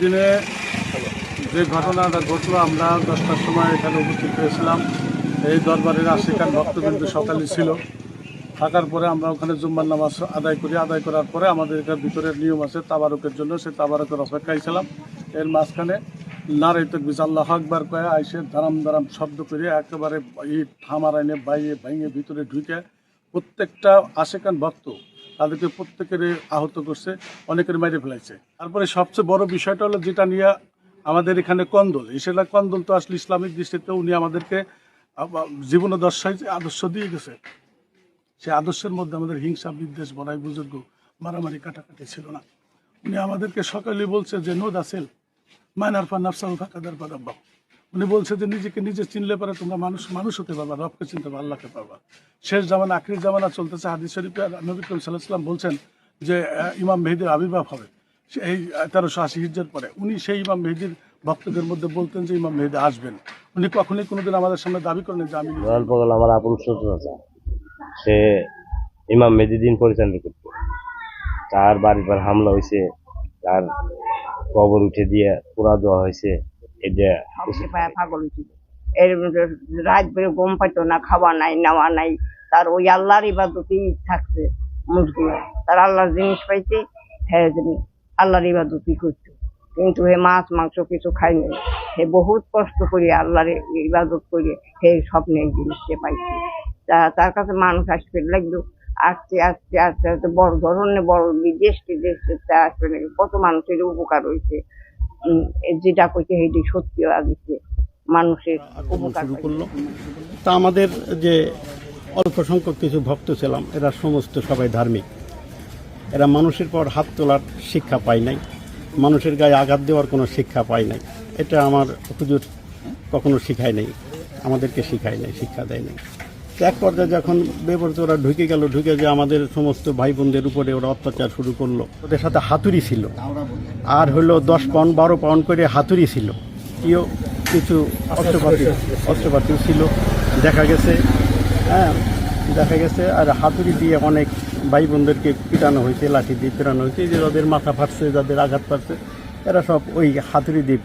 দিনে যে ঘটনাটা ঘটলো, আমরা দশটার সময় এখানে উপস্থিত হয়েছিলাম। এই দরবারের আশিকান ভক্তবৃন্দ সকালে ছিল। থাকার পরে আমরা ওখানে জুম্মার নামাজ আদায় করি। আদায় করার পরে আমাদের এখানে ভিতরের নিয়ম আছে তাবারকের জন্য, সেই তাবারকের অপেক্ষায় ছিলাম। এর মাঝখানে নারাই তকবিজ আল্লাহ আকবার কয়ে আইসে দারাম দারাম শব্দ করে একেবারে থামার আইনে বাইরে ভাইয়ে ভিতরে ঢুকে প্রত্যেকটা আশেকান ভক্ত তাদেরকে প্রত্যেকের আহত করছে, অনেকের মেরে ফেলাইছে। তারপরে সবচেয়ে বড় বিষয়টা হলো যেটা নিয়ে আমাদের এখানে কন্দল। সেটা কন্দল তো আসলে ইসলামিক দৃষ্টিতে উনি আমাদেরকে জীবন দর্শায় আদর্শ দিয়ে গেছে, সে আদর্শের মধ্যে আমাদের হিংসা, বিদ্বেষ, বড়াই, বুজুর্গ, মারামারি, কাটাকাটি ছিল না। উনি আমাদেরকে সকালে বলছে যে নোদ আসেল মাইনার পা নাফসাল ফাঁকাদার উনি বলছে যে, নিজেকে নিজে চিনলে পারে তোমরা মানুষ মানুষ হতে পারবা, রবকে চিনতে পারবা, আল্লাহকে পারবা। শেষ জামানা, আখরি জামানা চলতেছে, হাদিস শরীফে নবী করিম সাল্লাহ সাল্লাম বলছেন যে ইমাম মেহেদির আবির্ভাব হবে। এই তেরোশো আশি হিজ্জের পরে উনি সেই ইমাম মেহেদির ভক্তদের মধ্যে বলতেন যে, ইমাম মেহেদি আসবেন। উনি কখনোই কোনোদিন আমাদের সামনে দাবি করেন যে, আমি আমার আপন আছে। সে ইমাম মেদিদিন পরিচালনা করতো। তার বাড়ির পর হামলা হয়েছে তার কবর উঠে দিয়ে পোড়া দেওয়া হয়েছে রাত গম পাইতো না, খাওয়া নাই, নেওয়া নাই। তার ওই থাকছে তার জিনিস হ্যাঁ কিন্তু হে মাছ, মাংস কিছু খায়নি হে বহুত কষ্ট করে আল্লাহর ইবাদত করে হে স্বপ্নে এই জিনিসটা পাইছে। তা তার কাছে মানুষ আসতে লাগল। আসতে আসতে, আস্তে আস্তে বড় ধরনের বড় বিদেশ টিদেশ নাকি কত মানুষের উপকার হয়েছে। যেটা কইছে সেটি সত্যি আগেছে মানুষের উপকার করল? তা আমাদের যে অল্প সংখ্যক কিছু ভক্ত ছিলাম এরা সমস্ত সবাই ধার্মিক। এরা মানুষের পর হাত তোলার শিক্ষা পায় নাই মানুষের গায়ে আঘাত দেওয়ার কোনো শিক্ষা পায় নাই। এটা আমার হুজুর কখনো শিখায় নাই আমাদেরকে শিখায় নাই শিক্ষা দেয় নাই। এক পর্যায়ে যখন বেপরতে ওরা ঢুকে গেল, ঢুকে যে আমাদের সমস্ত ভাই বোনদের উপরে ওরা অত্যাচার শুরু করল। ওদের সাথে হাতুড়ি ছিল। আর হলো দশ পাউন্ড, বারো পাউন্ড করে হাতুড়ি ছিল। কেউ কিছু অস্ত্রপাতি, অস্ত্রপাতিও ছিল। দেখা গেছে হ্যাঁ দেখা গেছে, আর হাতুড়ি দিয়ে অনেক ভাই বোনদেরকে পিটানো হয়েছে, লাঠি দিয়ে পিটানো হয়েছে। যে যাদের মাথা ফাটছে, যাদের আঘাত পাচ্ছে, এরা সব ওই হাতুড়ি দিয়ে